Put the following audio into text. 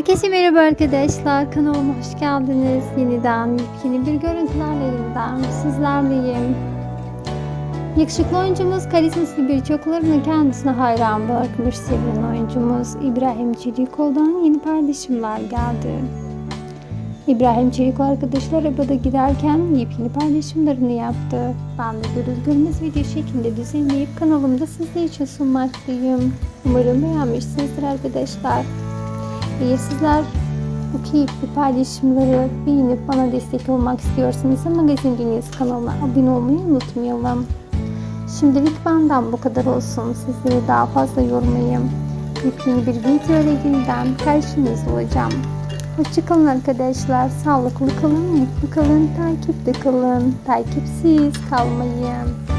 Herkese merhaba arkadaşlar. Kanalıma hoş geldiniz. Yeniden yepyeni bir görüntülerle yeniden sizlerleyim. Yakışıklı oyuncumuz karizması birçoklarını kendisine hayran bırakmış sevilen oyuncumuz İbrahim Çelikoğlu'dan yeni paylaşımlar geldi. İbrahim Çelik arkadaşlar arabada giderken yepyeni paylaşımlarını yaptı. Ben de görür görmez video şeklinde düzenleyip kanalımda sizler için sunmaktayım. Umarım beğenmişsinizdir arkadaşlar. Eğer sizler bu keyifli paylaşımları beğenip bana destek olmak istiyorsanız Magazin Dünyası kanalına abone olmayı unutmayalım. Şimdilik benden bu kadar olsun. Sizleri daha fazla yormayayım. Yepyeni bir video ile yeniden karşınızda olacağım. Hoşçakalın arkadaşlar. Sağlıklı kalın, mutlu kalın, takipte kalın. Takipsiz kalmayın.